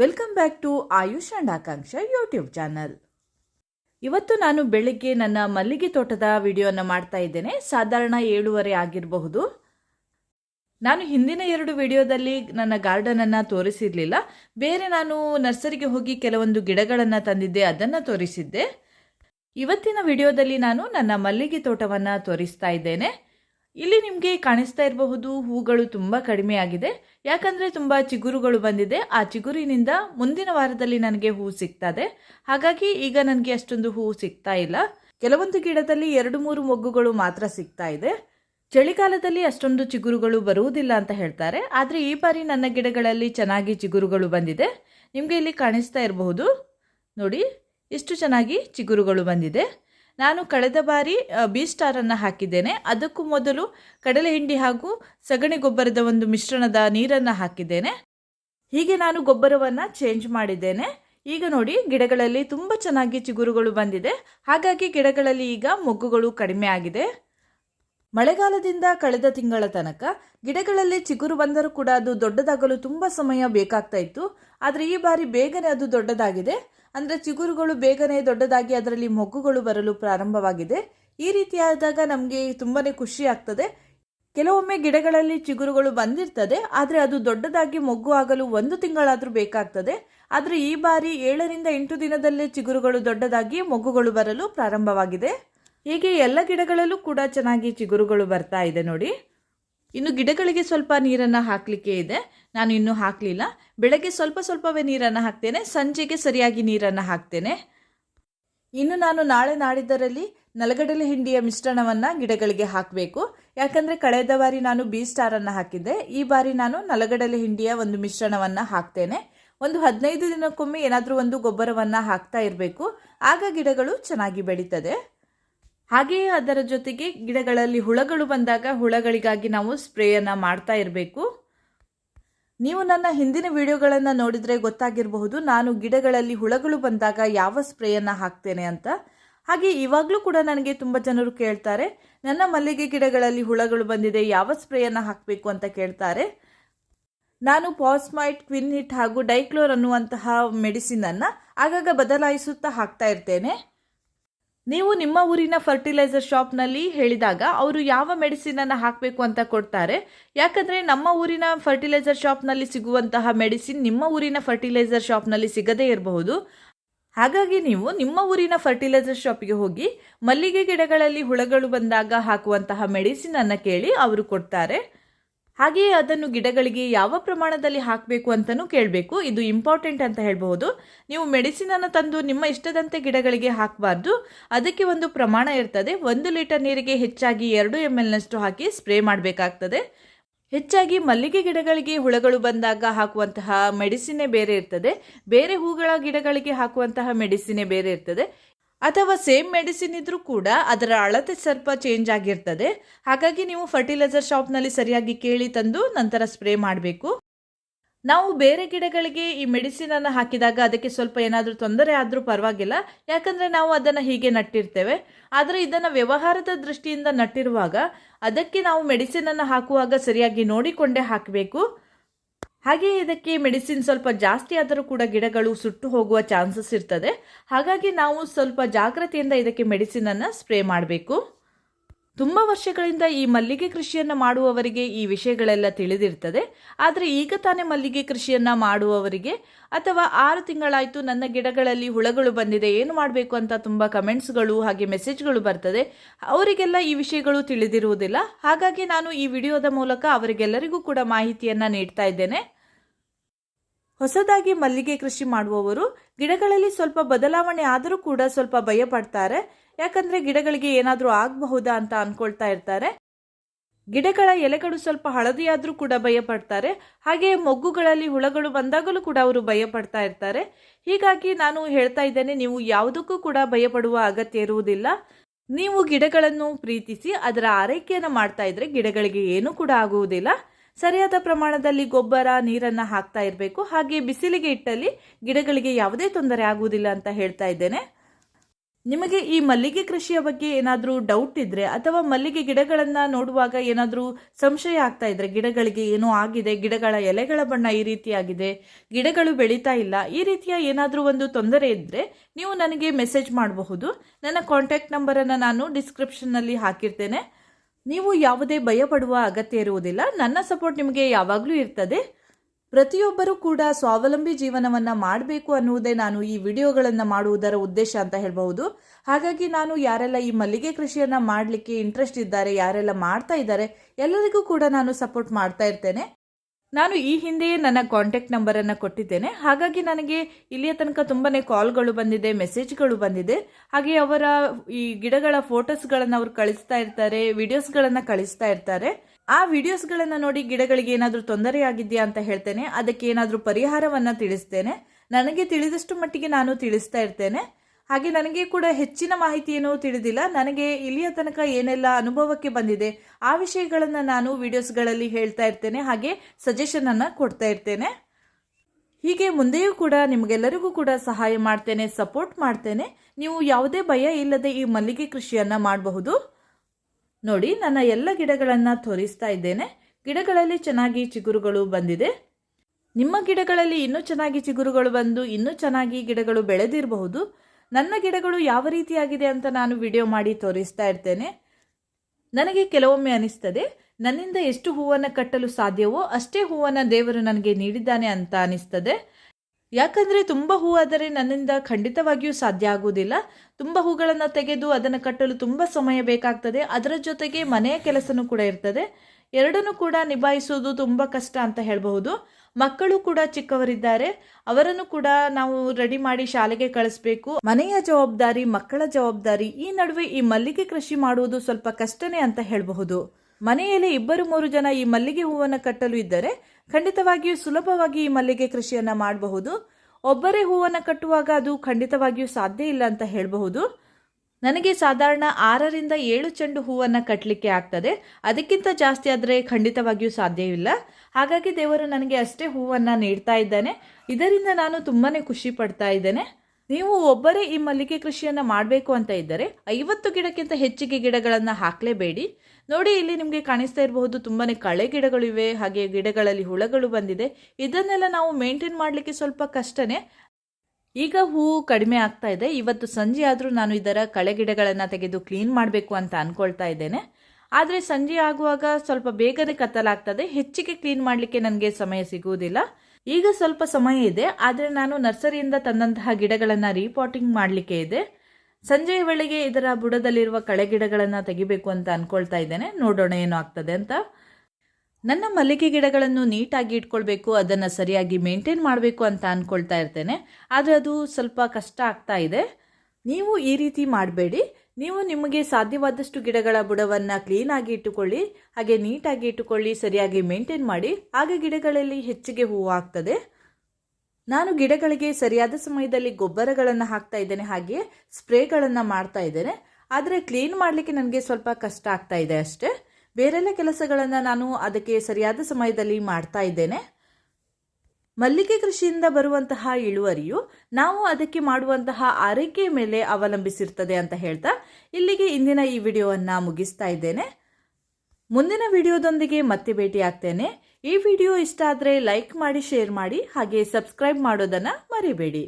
Welcome back to Ayush and Akanksha YouTube channel. ಇವತ್ತು ನಾನು ಬೆಳಿಗ್ಗೆ ನನ್ನ ಮಲ್ಲಿಗೆ ತೋಟದ ವಿಡಿಯೋನ ಮಾಡ್ತಾ ಇದ್ದೇನೆ. ಸಾಧಾರಣ ಏಳುವರೆ ಆಗಿರಬಹುದು. ನಾನು ಹಿಂದಿನ ಎರಡು ವಿಡಿಯೋದಲ್ಲಿ ನನ್ನ ಗಾರ್ಡನನ್ನು ತೋರಿಸಿರಲಿಲ್ಲ. ಬೇರೆ ನಾನು ನರ್ಸರಿಗೆ ಹೋಗಿ ಕೆಲವೊಂದು ಗಿಡಗಳನ್ನು ತಂದಿದ್ದೆ, ಅದನ್ನು ತೋರಿಸಿದ್ದೆ. ಇವತ್ತಿನ ವಿಡಿಯೋದಲ್ಲಿ ನಾನು ನನ್ನ ಮಲ್ಲಿಗೆ ತೋಟವನ್ನು ತೋರಿಸ್ತಾ ಇದ್ದೇನೆ. ಇಲ್ಲಿ ನಿಮಗೆ ಕಾಣಿಸ್ತಾ ಇರಬಹುದು ಹೂಗಳು ತುಂಬ ಕಡಿಮೆ ಆಗಿದೆ. ಯಾಕಂದರೆ ತುಂಬ ಚಿಗುರುಗಳು ಬಂದಿದೆ. ಆ ಚಿಗುರಿನಿಂದ ಮುಂದಿನ ವಾರದಲ್ಲಿ ನನಗೆ ಹೂ ಸಿಗ್ತದೆ. ಹಾಗಾಗಿ ಈಗ ನನಗೆ ಅಷ್ಟೊಂದು ಹೂ ಸಿಗ್ತಾ ಇಲ್ಲ. ಕೆಲವೊಂದು ಗಿಡದಲ್ಲಿ ಎರಡು ಮೂರು ಮೊಗ್ಗುಗಳು ಮಾತ್ರ ಸಿಗ್ತಾ ಇದೆ. ಚಳಿಗಾಲದಲ್ಲಿ ಅಷ್ಟೊಂದು ಚಿಗುರುಗಳು ಬರುವುದಿಲ್ಲ ಅಂತ ಹೇಳ್ತಾರೆ. ಆದರೆ ಈ ಬಾರಿ ನನ್ನ ಗಿಡಗಳಲ್ಲಿ ಚೆನ್ನಾಗಿ ಚಿಗುರುಗಳು ಬಂದಿದೆ. ನಿಮಗೆ ಇಲ್ಲಿ ಕಾಣಿಸ್ತಾ ಇರಬಹುದು. ನೋಡಿ, ಇಷ್ಟು ಚೆನ್ನಾಗಿ ಚಿಗುರುಗಳು ಬಂದಿದೆ. ನಾನು ಕಳೆದ ಬಾರಿ ಬಿ ಸ್ಟಾರನ್ನು ಹಾಕಿದ್ದೇನೆ. ಅದಕ್ಕೂ ಮೊದಲು ಕಡಲೆ ಹಿಂಡಿ ಹಾಗೂ ಸಗಣಿ ಗೊಬ್ಬರದ ಒಂದು ಮಿಶ್ರಣದ ನೀರನ್ನು ಹಾಕಿದ್ದೇನೆ. ಹೀಗೆ ನಾನು ಗೊಬ್ಬರವನ್ನು ಚೇಂಜ್ ಮಾಡಿದ್ದೇನೆ. ಈಗ ನೋಡಿ, ಗಿಡಗಳಲ್ಲಿ ತುಂಬ ಚೆನ್ನಾಗಿ ಚಿಗುರುಗಳು ಬಂದಿದೆ. ಹಾಗಾಗಿ ಗಿಡಗಳಲ್ಲಿ ಈಗ ಮೊಗ್ಗುಗಳು ಕಡಿಮೆ ಆಗಿದೆ. ಮಳೆಗಾಲದಿಂದ ಕಳೆದ ತಿಂಗಳ ತನಕ ಗಿಡಗಳಲ್ಲಿ ಚಿಗುರು ಬಂದರೂ ಕೂಡ ಅದು ದೊಡ್ಡದಾಗಲು ತುಂಬ ಸಮಯ ಬೇಕಾಗ್ತಾ ಇತ್ತು. ಆದರೆ ಈ ಬಾರಿ ಬೇಗನೆ ಅದು ದೊಡ್ಡದಾಗಿದೆ. ಅಂದರೆ ಚಿಗುರುಗಳು ಬೇಗನೆ ದೊಡ್ಡದಾಗಿ ಅದರಲ್ಲಿ ಮೊಗ್ಗುಗಳು ಬರಲು ಪ್ರಾರಂಭವಾಗಿದೆ. ಈ ರೀತಿಯಾದಾಗ ನಮಗೆ ತುಂಬಾ ಖುಷಿ ಆಗ್ತದೆ. ಕೆಲವೊಮ್ಮೆ ಗಿಡಗಳಲ್ಲಿ ಚಿಗುರುಗಳು ಬಂದಿರ್ತದೆ, ಆದರೆ ಅದು ದೊಡ್ಡದಾಗಿ ಮೊಗ್ಗು ಆಗಲು ಒಂದು ತಿಂಗಳಾದರೂ ಬೇಕಾಗ್ತದೆ. ಆದರೆ ಈ ಬಾರಿ ಏಳರಿಂದ ಎಂಟು ದಿನದಲ್ಲೇ ಚಿಗುರುಗಳು ದೊಡ್ಡದಾಗಿ ಮೊಗ್ಗುಗಳು ಬರಲು ಪ್ರಾರಂಭವಾಗಿದೆ. ಹೀಗೆ ಎಲ್ಲ ಗಿಡಗಳಲ್ಲೂ ಕೂಡ ಚೆನ್ನಾಗಿ ಚಿಗುರುಗಳು ಬರ್ತಾ ಇದೆ ನೋಡಿ. ಇನ್ನು ಗಿಡಗಳಿಗೆ ಸ್ವಲ್ಪ ನೀರನ್ನು ಹಾಕಲಿಕ್ಕೆ ಇದೆ. ನಾನು ಇನ್ನೂ ಹಾಕಲಿಲ್ಲ. ಬೆಳಗ್ಗೆ ಸ್ವಲ್ಪ ಸ್ವಲ್ಪವೇ ನೀರನ್ನು ಹಾಕ್ತೇನೆ. ಸಂಜೆಗೆ ಸರಿಯಾಗಿ ನೀರನ್ನು ಹಾಕ್ತೇನೆ. ಇನ್ನು ನಾನು ನಾಳೆ ನಾಡಿದ್ದರಲ್ಲಿ ನಲಗಡಲೆ ಹಿಂಡಿಯ ಮಿಶ್ರಣವನ್ನು ಗಿಡಗಳಿಗೆ ಹಾಕಬೇಕು. ಯಾಕಂದರೆ ಕಳೆದ ಬಾರಿ ನಾನು ಬಿ ಸ್ಟಾರನ್ನು ಹಾಕಿದ್ದೆ. ಈ ಬಾರಿ ನಾನು ನಲಗಡಲೆ ಹಿಂಡಿಯ ಒಂದು ಮಿಶ್ರಣವನ್ನು ಹಾಕ್ತೇನೆ. ಒಂದು ಹದಿನೈದು ದಿನಕ್ಕೊಮ್ಮೆ ಏನಾದರೂ ಒಂದು ಗೊಬ್ಬರವನ್ನು ಹಾಕ್ತಾ ಇರಬೇಕು. ಆಗ ಗಿಡಗಳು ಚೆನ್ನಾಗಿ ಬೆಳೀತದೆ. ಹಾಗೆಯೇ ಅದರ ಜೊತೆಗೆ ಗಿಡಗಳಲ್ಲಿ ಹುಳಗಳು ಬಂದಾಗ ಹುಳಗಳಿಗಾಗಿ ನಾವು ಸ್ಪ್ರೇಯನ್ನು ಮಾಡ್ತಾ ಇರಬೇಕು. ನೀವು ನನ್ನ ಹಿಂದಿನ ವಿಡಿಯೋಗಳನ್ನು ನೋಡಿದರೆ ಗೊತ್ತಾಗಿರಬಹುದು, ನಾನು ಗಿಡಗಳಲ್ಲಿ ಹುಳಗಳು ಬಂದಾಗ ಯಾವ ಸ್ಪ್ರೇಯನ್ನು ಹಾಕ್ತೇನೆ ಅಂತ. ಹಾಗೆ ಇವಾಗಲೂ ಕೂಡ ನನಗೆ ತುಂಬ ಜನರು ಕೇಳ್ತಾರೆ, ನನ್ನ ಮಲ್ಲಿಗೆ ಗಿಡಗಳಲ್ಲಿ ಹುಳಗಳು ಬಂದಿದೆ, ಯಾವ ಸ್ಪ್ರೇಯನ್ನು ಹಾಕಬೇಕು ಅಂತ ಕೇಳ್ತಾರೆ. ನಾನು ಪಾಸ್ಮೈಟ್, ಕ್ವಿನ್ಹಿಟ್ ಹಾಗೂ ಡೈಕ್ಲೋರ್ ಅನ್ನುವಂತಹ ಮೆಡಿಸಿನನ್ನು ಆಗಾಗ ಬದಲಾಯಿಸುತ್ತಾ ಹಾಕ್ತಾ ಇರ್ತೇನೆ. ನೀವು ನಿಮ್ಮ ಊರಿನ ಫರ್ಟಿಲೈಸರ್ ಶಾಪ್ನಲ್ಲಿ ಹೇಳಿದಾಗ ಅವರು ಯಾವ ಮೆಡಿಸಿನನ್ನು ಹಾಕಬೇಕು ಅಂತ ಕೊಡ್ತಾರೆ. ಯಾಕಂದರೆ ನಮ್ಮ ಊರಿನ ಫರ್ಟಿಲೈಸರ್ ಶಾಪ್ನಲ್ಲಿ ಸಿಗುವಂತಹ ಮೆಡಿಸಿನ್ ನಿಮ್ಮ ಊರಿನ ಫರ್ಟಿಲೈಸರ್ ಶಾಪ್ನಲ್ಲಿ ಸಿಗದೇ ಇರಬಹುದು. ಹಾಗಾಗಿ ನೀವು ನಿಮ್ಮ ಊರಿನ ಫರ್ಟಿಲೈಸರ್ ಶಾಪಿಗೆ ಹೋಗಿ ಮಲ್ಲಿಗೆ ಗಿಡಗಳಲ್ಲಿ ಹುಳಗಳು ಬಂದಾಗ ಹಾಕುವಂತಹ ಮೆಡಿಸಿನನ್ನು ಕೇಳಿ ಅವರು ಕೊಡ್ತಾರೆ. ಹಾಗೆಯೇ ಅದನ್ನು ಗಿಡಗಳಿಗೆ ಯಾವ ಪ್ರಮಾಣದಲ್ಲಿ ಹಾಕಬೇಕು ಅಂತಲೂ ಕೇಳಬೇಕು. ಇದು ಇಂಪಾರ್ಟೆಂಟ್ ಅಂತ ಹೇಳಬಹುದು. ನೀವು ಮೆಡಿಸಿನನ್ನು ತಂದು ನಿಮ್ಮ ಇಷ್ಟದಂತೆ ಗಿಡಗಳಿಗೆ ಹಾಕಬಾರ್ದು. ಅದಕ್ಕೆ ಒಂದು ಪ್ರಮಾಣ ಇರ್ತದೆ. ಒಂದು ಲೀಟರ್ ನೀರಿಗೆ ಹೆಚ್ಚಾಗಿ ಎರಡು ಎಂ ಎಲ್ನಷ್ಟು ಹಾಕಿ ಸ್ಪ್ರೇ ಮಾಡಬೇಕಾಗ್ತದೆ. ಹೆಚ್ಚಾಗಿ ಮಲ್ಲಿಗೆ ಗಿಡಗಳಿಗೆ ಹುಳಗಳು ಬಂದಾಗ ಹಾಕುವಂತಹ ಮೆಡಿಸಿನೇ ಬೇರೆ ಇರ್ತದೆ. ಬೇರೆ ಹೂಗಳ ಗಿಡಗಳಿಗೆ ಹಾಕುವಂತಹ ಮೆಡಿಸಿನೇ ಬೇರೆ ಇರ್ತದೆ. ಅಥವಾ ಸೇಮ್ ಮೆಡಿಸಿನ್ ಇದ್ರೂ ಕೂಡ ಅದರ ಅಳತೆ ಸ್ವಲ್ಪ ಚೇಂಜ್ ಆಗಿರ್ತದೆ. ಹಾಗಾಗಿ ನೀವು ಫರ್ಟಿಲೈಸರ್ ಶಾಪ್ನಲ್ಲಿ ಸರಿಯಾಗಿ ಕೇಳಿ ತಂದು ನಂತರ ಸ್ಪ್ರೇ ಮಾಡಬೇಕು. ನಾವು ಬೇರೆ ಗಿಡಗಳಿಗೆ ಈ ಮೆಡಿಸಿನ್ ಅನ್ನು ಹಾಕಿದಾಗ ಅದಕ್ಕೆ ಸ್ವಲ್ಪ ಏನಾದರೂ ತೊಂದರೆ ಆದರೂ ಪರವಾಗಿಲ್ಲ. ಯಾಕಂದರೆ ನಾವು ಅದನ್ನು ಹೀಗೆ ನಟ್ಟಿರ್ತೇವೆ. ಆದರೆ ಇದನ್ನು ವ್ಯವಹಾರದ ದೃಷ್ಟಿಯಿಂದ ನಟ್ಟಿರುವಾಗ ಅದಕ್ಕೆ ನಾವು ಮೆಡಿಸಿನನ್ನು ಹಾಕುವಾಗ ಸರಿಯಾಗಿ ನೋಡಿಕೊಂಡೇ ಹಾಕಬೇಕು. ಹಾಗೆ ಇದಕ್ಕೆ ಮೆಡಿಸಿನ್ ಸ್ವಲ್ಪ ಜಾಸ್ತಿ ಆದರೂ ಕೂಡ ಗಿಡಗಳು ಸುಟ್ಟು ಹೋಗುವ ಚಾನ್ಸಸ್ ಇರ್ತದೆ. ಹಾಗಾಗಿ ನಾವು ಸ್ವಲ್ಪ ಜಾಗ್ರತೆಯಿಂದ ಇದಕ್ಕೆ ಮೆಡಿಸಿನನ್ನು ಸ್ಪ್ರೇ ಮಾಡಬೇಕು. ತುಂಬ ವರ್ಷಗಳಿಂದ ಈ ಮಲ್ಲಿಗೆ ಕೃಷಿಯನ್ನು ಮಾಡುವವರಿಗೆ ಈ ವಿಷಯಗಳೆಲ್ಲ ತಿಳಿದಿರ್ತದೆ. ಆದರೆ ಈಗ ತಾನೇ ಮಲ್ಲಿಗೆ ಕೃಷಿಯನ್ನು ಮಾಡುವವರಿಗೆ ಅಥವಾ ಆರು ತಿಂಗಳಾಯಿತು ನನ್ನ ಗಿಡಗಳಲ್ಲಿ ಹುಳಗಳು ಬಂದಿದೆ, ಏನು ಮಾಡಬೇಕು ಅಂತ ತುಂಬ ಕಮೆಂಟ್ಸ್ಗಳು ಹಾಗೆ ಮೆಸೇಜ್ಗಳು ಬರ್ತದೆ. ಅವರಿಗೆಲ್ಲ ಈ ವಿಷಯಗಳು ತಿಳಿದಿರುವುದಿಲ್ಲ. ಹಾಗಾಗಿ ನಾನು ಈ ವಿಡಿಯೋದ ಮೂಲಕ ಅವರಿಗೆಲ್ಲರಿಗೂ ಕೂಡ ಮಾಹಿತಿಯನ್ನು ನೀಡ್ತಾ ಇದ್ದೇನೆ. ಹೊಸದಾಗಿ ಮಲ್ಲಿಗೆ ಕೃಷಿ ಮಾಡುವವರು ಗಿಡಗಳಲ್ಲಿ ಸ್ವಲ್ಪ ಬದಲಾವಣೆ ಆದರೂ ಕೂಡ ಸ್ವಲ್ಪ ಭಯ ಪಡ್ತಾರೆ ಯಾಕಂದ್ರೆ ಗಿಡಗಳಿಗೆ ಏನಾದರೂ ಆಗಬಹುದಾ ಅಂತ ಅನ್ಕೊಳ್ತಾ ಇರ್ತಾರೆ. ಗಿಡಗಳ ಎಲೆಗಳು ಸ್ವಲ್ಪ ಹಳದಿಯಾದರೂ ಕೂಡ ಭಯ ಪಡ್ತಾರೆ ಹಾಗೆ ಮೊಗ್ಗುಗಳಲ್ಲಿ ಹುಳಗಳು ಬಂದಾಗಲೂ ಕೂಡ ಅವರು ಭಯ ಪಡ್ತಾ ಇರ್ತಾರೆ. ಹೀಗಾಗಿ ನಾನು ಹೇಳ್ತಾ ಇದ್ದೇನೆ, ನೀವು ಯಾವುದಕ್ಕೂ ಕೂಡ ಭಯಪಡುವ ಅಗತ್ಯ ಇರುವುದಿಲ್ಲ. ನೀವು ಗಿಡಗಳನ್ನು ಪ್ರೀತಿಸಿ, ಅದರ ಆರೈಕೆಯನ್ನು ಮಾಡ್ತಾ ಇದ್ರೆ ಗಿಡಗಳಿಗೆ ಏನೂ ಕೂಡ ಆಗುವುದಿಲ್ಲ. ಸರಿಯಾದ ಪ್ರಮಾಣದಲ್ಲಿ ಗೊಬ್ಬರ, ನೀರನ್ನು ಹಾಕ್ತಾ ಇರಬೇಕು. ಹಾಗೆ ಬಿಸಿಲಿಗೆ ಇಟ್ಟಲ್ಲಿ ಗಿಡಗಳಿಗೆ ಯಾವುದೇ ತೊಂದರೆ ಆಗುವುದಿಲ್ಲ ಅಂತ ಹೇಳ್ತಾ ಇದ್ದೇನೆ. ನಿಮಗೆ ಈ ಮಲ್ಲಿಗೆ ಕೃಷಿಯ ಬಗ್ಗೆ ಏನಾದರೂ ಡೌಟ್ ಇದ್ರೆ ಅಥವಾ ಮಲ್ಲಿಗೆ ಗಿಡಗಳನ್ನು ನೋಡುವಾಗ ಏನಾದರೂ ಸಂಶಯ ಆಗ್ತಾ ಇದ್ರೆ ಗಿಡಗಳಿಗೆ ಏನೋ ಆಗಿದೆ, ಗಿಡಗಳ ಎಲೆಗಳ ಬಣ್ಣ ಈ ರೀತಿಯಾಗಿದೆ, ಗಿಡಗಳು ಬೆಳೀತಾ ಇಲ್ಲ, ಈ ರೀತಿಯ ಏನಾದರೂ ಒಂದು ತೊಂದರೆ ಇದ್ದರೆ ನೀವು ನನಗೆ ಮೆಸೇಜ್ ಮಾಡಬಹುದು. ನನ್ನ ಕಾಂಟ್ಯಾಕ್ಟ್ ನಂಬರನ್ನು ನಾನು ಡಿಸ್ಕ್ರಿಪ್ಷನ್ನಲ್ಲಿ ಹಾಕಿರ್ತೇನೆ. ನೀವು ಯಾವುದೇ ಭಯಪಡುವ ಅಗತ್ಯ ಇರುವುದಿಲ್ಲ. ನನ್ನ ಸಪೋರ್ಟ್ ನಿಮಗೆ ಯಾವಾಗಲೂ ಇರ್ತದೆ. ಪ್ರತಿಯೊಬ್ಬರೂ ಕೂಡ ಸ್ವಾವಲಂಬಿ ಜೀವನವನ್ನ ಮಾಡಬೇಕು ಅನ್ನುವುದೇ ನಾನು ಈ ವಿಡಿಯೋಗಳನ್ನು ಮಾಡುವುದರ ಉದ್ದೇಶ ಅಂತ ಹೇಳಬಹುದು. ಹಾಗಾಗಿ ನಾನು ಯಾರೆಲ್ಲ ಈ ಮಲ್ಲಿಗೆ ಕೃಷಿಯನ್ನ ಮಾಡಲಿಕ್ಕೆ ಇಂಟ್ರೆಸ್ಟ್ ಇದ್ದಾರೆ, ಯಾರೆಲ್ಲ ಮಾಡ್ತಾ ಇದ್ದಾರೆ, ಎಲ್ಲರಿಗೂ ಕೂಡ ನಾನು ಸಪೋರ್ಟ್ ಮಾಡ್ತಾ ಇರ್ತೇನೆ. ನಾನು ಈ ಹಿಂದೆಯೇ ನನ್ನ ಕಾಂಟ್ಯಾಕ್ಟ್ ನಂಬರನ್ನು ಕೊಟ್ಟಿದ್ದೇನೆ. ಹಾಗಾಗಿ ನನಗೆ ಇಲ್ಲಿಯ ತನಕ ತುಂಬಾನೇ ಕಾಲ್ಗಳು ಬಂದಿದೆ ಮೆಸೇಜ್ಗಳು ಬಂದಿದೆ. ಹಾಗೆ ಅವರ ಈ ಗಿಡಗಳ ಫೋಟೋಸ್ಗಳನ್ನು ಅವರು ಕಳಿಸ್ತಾ ಇರ್ತಾರೆ ವಿಡಿಯೋಸ್ಗಳನ್ನು ಕಳಿಸ್ತಾ ಇರ್ತಾರೆ. ಆ ವಿಡಿಯೋಸ್ಗಳನ್ನು ನೋಡಿ ಗಿಡಗಳಿಗೆ ಏನಾದರೂ ತೊಂದರೆ ಆಗಿದೆಯಾ ಅಂತ ಹೇಳ್ತೇನೆ. ಅದಕ್ಕೆ ಏನಾದರೂ ಪರಿಹಾರವನ್ನು ತಿಳಿಸ್ತೇನೆ. ನನಗೆ ತಿಳಿದಷ್ಟು ಮಟ್ಟಿಗೆ ನಾನು ತಿಳಿಸ್ತಾ ಇರ್ತೇನೆ. ಹಾಗೆ ನನಗೆ ಕೂಡ ಹೆಚ್ಚಿನ ಮಾಹಿತಿ ತಿಳಿದಿಲ್ಲ. ನನಗೆ ಇಲ್ಲಿಯ ತನಕ ಏನೆಲ್ಲ ಅನುಭವಕ್ಕೆ ಬಂದಿದೆ, ಆ ವಿಷಯಗಳನ್ನು ನಾನು ವಿಡಿಯೋಸ್ಗಳಲ್ಲಿ ಹೇಳ್ತಾ ಇರ್ತೇನೆ. ಹಾಗೆ ಸಜೆಷನ್ ಅನ್ನು ಕೊಡ್ತಾ ಇರ್ತೇನೆ. ಹೀಗೆ ಮುಂದೆಯೂ ಕೂಡ ನಿಮಗೆಲ್ಲರಿಗೂ ಕೂಡ ಸಹಾಯ ಮಾಡ್ತೇನೆ ಸಪೋರ್ಟ್ ಮಾಡ್ತೇನೆ. ನೀವು ಯಾವುದೇ ಭಯ ಇಲ್ಲದೆ ಈ ಮಲ್ಲಿಗೆ ಕೃಷಿಯನ್ನ ಮಾಡಬಹುದು. ನೋಡಿ, ನನ್ನ ಎಲ್ಲ ಗಿಡಗಳನ್ನು ತೋರಿಸ್ತಾ ಇದ್ದೇನೆ. ಗಿಡಗಳಲ್ಲಿ ಚೆನ್ನಾಗಿ ಚಿಗುರುಗಳು ಬಂದಿದೆ. ನಿಮ್ಮ ಗಿಡಗಳಲ್ಲಿ ಇನ್ನೂ ಚೆನ್ನಾಗಿ ಚಿಗುರುಗಳು ಬಂದು, ಇನ್ನೂ ಚೆನ್ನಾಗಿ ಗಿಡಗಳು ಬೆಳೆದಿರಬಹುದು. ನನ್ನ ಗಿಡಗಳು ಯಾವ ರೀತಿಯಾಗಿದೆ ಅಂತ ನಾನು ವಿಡಿಯೋ ಮಾಡಿ ತೋರಿಸ್ತಾ ಇರ್ತೇನೆ. ನನಗೆ ಕೆಲವೊಮ್ಮೆ ಅನಿಸ್ತದೆ, ನನ್ನಿಂದ ಎಷ್ಟು ಹೂವನ್ನು ಕಟ್ಟಲು ಸಾಧ್ಯವೋ ಅಷ್ಟೇ ಹೂವನ್ನು ದೇವರು ನನಗೆ ನೀಡಿದ್ದಾನೆ ಅಂತ ಅನಿಸ್ತದೆ. ಯಾಕಂದರೆ ತುಂಬ ಹೂವಾದರೆ ನನ್ನಿಂದ ಖಂಡಿತವಾಗಿಯೂ ಸಾಧ್ಯ ಆಗುವುದಿಲ್ಲ. ತುಂಬ ಹೂಗಳನ್ನು ತೆಗೆದು ಅದನ್ನು ಕಟ್ಟಲು ತುಂಬ ಸಮಯ ಬೇಕಾಗ್ತದೆ. ಅದರ ಜೊತೆಗೆ ಮನೆಯ ಕೆಲಸನೂ ಕೂಡ ಇರ್ತದೆ. ಎರಡನ್ನೂ ಕೂಡ ನಿಭಾಯಿಸುವುದು ತುಂಬ ಕಷ್ಟ ಅಂತ ಹೇಳಬಹುದು. ಮಕ್ಕಳು ಕೂಡ ಚಿಕ್ಕವರಿದ್ದಾರೆ. ಅವರನ್ನು ಕೂಡ ನಾವು ರೆಡಿ ಮಾಡಿ ಶಾಲೆಗೆ ಕಳಿಸ್ಬೇಕು. ಮನೆಯ ಜವಾಬ್ದಾರಿ, ಮಕ್ಕಳ ಜವಾಬ್ದಾರಿ, ಈ ನಡುವೆ ಈ ಮಲ್ಲಿಗೆ ಕೃಷಿ ಮಾಡುವುದು ಸ್ವಲ್ಪ ಕಷ್ಟನೇ ಅಂತ ಹೇಳಬಹುದು. ಮನೆಯಲ್ಲಿ ಇಬ್ಬರು ಮೂರು ಜನ ಈ ಮಲ್ಲಿಗೆ ಹೂವನ್ನು ಕಟ್ಟಲು ಇದ್ದರೆ ಖಂಡಿತವಾಗಿಯೂ ಸುಲಭವಾಗಿ ಈ ಮಲ್ಲಿಗೆ ಕೃಷಿಯನ್ನ ಮಾಡಬಹುದು. ಒಬ್ಬರೇ ಹೂವನ್ನು ಕಟ್ಟುವಾಗ ಅದು ಖಂಡಿತವಾಗಿಯೂ ಸಾಧ್ಯ ಇಲ್ಲ ಅಂತ ಹೇಳಬಹುದು. ನನಗೆ ಸಾಧಾರಣ ಆರರಿಂದ ಏಳು ಚೆಂಡು ಹೂವನ್ನು ಕಟ್ಟಲಿಕ್ಕೆ ಆಗ್ತದೆ. ಅದಕ್ಕಿಂತ ಜಾಸ್ತಿ ಆದರೆ ಖಂಡಿತವಾಗಿಯೂ ಸಾಧ್ಯವಿಲ್ಲ ಹಾಗಾಗಿ ದೇವರು ನನಗೆ ಅಷ್ಟೇ ಹೂವನ್ನು ನೀಡ್ತಾ ಇದ್ದಾನೆ. ಇದರಿಂದ ನಾನು ತುಂಬಾ ಖುಷಿ ಪಡ್ತಾ ಇದ್ದೇನೆ. ನೀವು ಒಬ್ಬರೇ ಈ ಮಲ್ಲಿಗೆ ಕೃಷಿಯನ್ನು ಮಾಡಬೇಕು ಅಂತ ಇದ್ದರೆ ಐವತ್ತು ಗಿಡಕ್ಕಿಂತ ಹೆಚ್ಚಿಗೆ ಗಿಡಗಳನ್ನು ಹಾಕಲೇಬೇಡಿ. ನೋಡಿ, ಇಲ್ಲಿ ನಿಮಗೆ ಕಾಣಿಸ್ತಾ ಇರಬಹುದು ತುಂಬಾ ಕಳೆ ಗಿಡಗಳಿವೆ, ಹಾಗೆ ಗಿಡಗಳಲ್ಲಿ ಹುಳಗಳು ಬಂದಿದೆ. ಇದನ್ನೆಲ್ಲ ನಾವು ಮೇಂಟೈನ್ ಮಾಡಲಿಕ್ಕೆ ಸ್ವಲ್ಪ ಕಷ್ಟನೇ. ಈಗ ಹೂವು ಕಡಿಮೆ ಆಗ್ತಾ ಇದೆ. ಇವತ್ತು ಸಂಜೆ ಆದರೂ ನಾನು ಇದರ ಕಳೆ ಗಿಡಗಳನ್ನು ತೆಗೆದು ಕ್ಲೀನ್ ಮಾಡಬೇಕು ಅಂತ ಅಂದ್ಕೊಳ್ತಾ ಇದ್ದೇನೆ. ಆದರೆ ಸಂಜೆ ಆಗುವಾಗ ಸ್ವಲ್ಪ ಬೇಗನೆ ಕತ್ತಲಾಗ್ತದೆ. ಹೆಚ್ಚಿಗೆ ಕ್ಲೀನ್ ಮಾಡಲಿಕ್ಕೆ ನನಗೆ ಸಮಯ ಸಿಗುವುದಿಲ್ಲ. ಈಗ ಸ್ವಲ್ಪ ಸಮಯ ಇದೆ. ಆದರೆ ನಾನು ನರ್ಸರಿಯಿಂದ ತಂದಂತಹ ಗಿಡಗಳನ್ನು ರೀಪಾಟಿಂಗ್ ಮಾಡಲಿಕ್ಕೆ ಇದೆ. ಸಂಜೆಯ ವೇಳೆಗೆ ಇದರ ಬುಡದಲ್ಲಿರುವ ಕಳೆ ಗಿಡಗಳನ್ನು ತೆಗಿಬೇಕು ಅಂತ ಅಂದ್ಕೊಳ್ತಾ ಇದ್ದೇನೆ. ನೋಡೋಣ ಏನು ಆಗ್ತದೆ ಅಂತ. ನನ್ನ ಮಲ್ಲಿಗೆ ಗಿಡಗಳನ್ನು ನೀಟಾಗಿ ಇಟ್ಕೊಳ್ಬೇಕು, ಅದನ್ನು ಸರಿಯಾಗಿ ಮೇಂಟೈನ್ ಮಾಡಬೇಕು ಅಂತ ಅಂದ್ಕೊಳ್ತಾ ಇರ್ತೇನೆ. ಆದರೆ ಅದು ಸ್ವಲ್ಪ ಕಷ್ಟ ಆಗ್ತಾ ಇದೆ. ನೀವು ಈ ರೀತಿ ಮಾಡಬೇಡಿ. ನೀವು ನಿಮಗೆ ಸಾಧ್ಯವಾದಷ್ಟು ಗಿಡಗಳ ಬುಡವನ್ನು ಕ್ಲೀನಾಗಿ ಇಟ್ಟುಕೊಳ್ಳಿ, ಹಾಗೆ ನೀಟಾಗಿ ಇಟ್ಟುಕೊಳ್ಳಿ, ಸರಿಯಾಗಿ ಮೇಂಟೈನ್ ಮಾಡಿ ಆಗ ಗಿಡಗಳಲ್ಲಿ ಹೆಚ್ಚಿಗೆ ಹೂವು ಆಗ್ತದೆ. ನಾನು ಗಿಡಗಳಿಗೆ ಸರಿಯಾದ ಸಮಯದಲ್ಲಿ ಗೊಬ್ಬರಗಳನ್ನು ಹಾಕ್ತಾ ಇದ್ದೇನೆ ಹಾಗೆ ಸ್ಪ್ರೇಗಳನ್ನು ಮಾಡ್ತಾ ಇದ್ದೇನೆ. ಆದರೆ ಕ್ಲೀನ್ ಮಾಡಲಿಕ್ಕೆ ನನಗೆ ಸ್ವಲ್ಪ ಕಷ್ಟ ಆಗ್ತಾ ಇದೆ ಅಷ್ಟೇ. ಬೇರೆಲ್ಲ ಕೆಲಸಗಳನ್ನು ನಾನು ಅದಕ್ಕೆ ಸರಿಯಾದ ಸಮಯದಲ್ಲಿ ಮಾಡ್ತಾ ಇದ್ದೇನೆ. ಮಲ್ಲಿಗೆ ಕೃಷಿಯಿಂದ ಬರುವಂತಹ ಇಳುವರಿಯು ನಾವು ಅದಕ್ಕೆ ಮಾಡುವಂತಹ ಆರೈಕೆಯ ಮೇಲೆ ಅವಲಂಬಿಸಿರ್ತದೆ ಅಂತ ಹೇಳ್ತಾ ಇಲ್ಲಿಗೆ ಇಂದಿನ ಈ ವಿಡಿಯೋವನ್ನು ಮುಗಿಸ್ತಾ ಇದ್ದೇನೆ. ಮುಂದಿನ ವಿಡಿಯೋದೊಂದಿಗೆ ಮತ್ತೆ ಭೇಟಿ ಆಗ್ತೇನೆ ಈ ವಿಡಿಯೋ ಇಷ್ಟ ಆದರೆ ಲೈಕ್ ಮಾಡಿ, ಶೇರ್ ಮಾಡಿ, ಹಾಗೆ ಸಬ್ಸ್ಕ್ರೈಬ್ ಮಾಡೋದನ್ನು ಮರಿಬೇಡಿ.